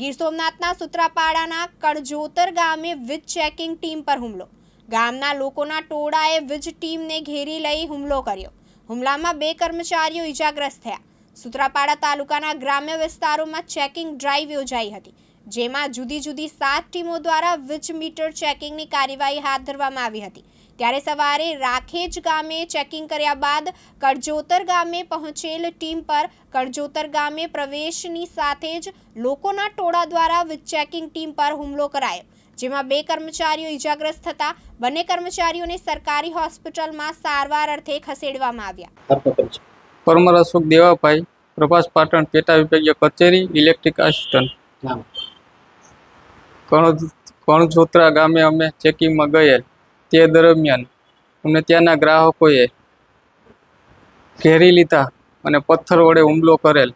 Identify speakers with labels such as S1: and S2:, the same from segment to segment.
S1: ગીર સોમનાથના સુત્રાપાડાના કણજોતર ગામે વીજ checking team પર હુમલો. ગામના લોકોના ટોળાએ વીજ ટીમને ઘેરી લઈ હુમલો કર્યો. હુમલામાં બે કર્મચારીઓ ઈજાગ્રસ્ત થયા. સુત્રાપાડા તાલુકાના ગ્રામ્ય વિસ્તારોમાં ચેકિંગ ડ્રાઈવ યોજાઈ હતી, જેમાં જુદી જુદી સાત ટીમો દ્વારા વીજ મીટર ચેકિંગની કાર્યવાહી હાથ ધરવામાં આવી હતી. ત્યારે સવારે રાખેજ ગામે ચેકિંગ કર્યા બાદ કડજોતર ગામે પહોંચેલ ટીમ પર કડજોતર ગામે પ્રવેશની સાથે જ લોકોના ટોળા દ્વારા વીજ ચેકિંગ ટીમ પર હુમલો કરાયો જેમાં બે કર્મચારીઓ ઈજાગ્રસ્ત થતા બંને કર્મચારીઓને સરકારી હોસ્પિટલમાં સારવાર અર્થે ખસેડવામાં આવ્યા
S2: આપનો પરિચય
S3: પરમર અશોક દેવાભાઈ પ્રભાસ પાટણ પેટા વિભાગીય કચેરી ઇલેક્ટ્રિક આસિસ્ટન્ટ
S2: નામ
S3: કણ કણજોત્રા ગામે અમે ચેકિંગમાં ગયેલ તે દરમિયાન અમને ત્યાંના ગ્રાહકોએ ઘેરી લીધા અને પથ્થર વડે હુમલો કરેલ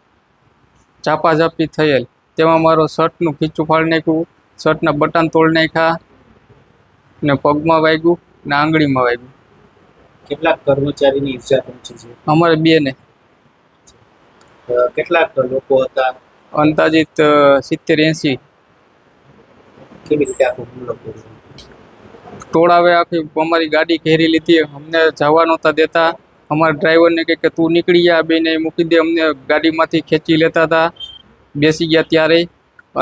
S3: ઝાપાઝાપી થયેલ. તેમાં મારો શર્ટનું ખીચું ફાળ નાખ્યું શર્ટના બટન તોડી નાખ્યા ને પગમાં વાગ્યું ને આંગળીમાં વાગ્યું.
S2: કેટલાક કર્મચારીની ઈજા પહોંચી છે
S3: અમારે બેને.
S2: ને કેટલાક લોકો હતા?
S3: અંદાજિત સિત્તેર એંસી.
S2: કેવી રીતે આખો હુમલો કર્યો?
S3: ટોળાવે આખી અમારી ગાડી ઘેરી લીધી. અમને જવા નહોતા દેતા. અમારા ડ્રાઈવરને કહે કે તું નીકળી જા બેને મૂકી દે. અમને ગાડીમાંથી ખેંચી લેતા હતા. બેસી ગયા ત્યારે.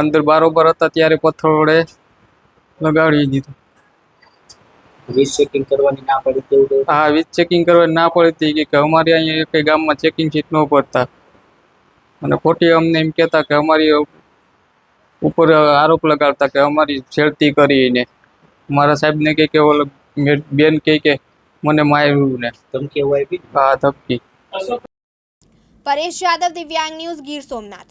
S3: અંદર બારોબાર હતા ત્યારે પથ્થર વડે લગાડી દીધું.
S2: વીજ ચેકિંગ કરવાની ના પડી તેવું કંઈ?
S3: વીજ ચેકિંગ કરવા ના પડતી કે અમારે અહીંયા કઈ ગામમાં ચેકિંગ શીટ ન પડતા. અને ખોટી અમને એમ કહેતા કે અમારી ઉપર આરોપ લગાડતા કે અમારી છેડતી કરીને મારા સાહેબને કહે કે ઓલો બેન કહે કે મને માર્યું ને.
S2: ધમકી
S3: આ ધપકી
S1: પરેશ યાદવ દિવ્યાંગ ન્યૂઝ ગીર સોમનાથ.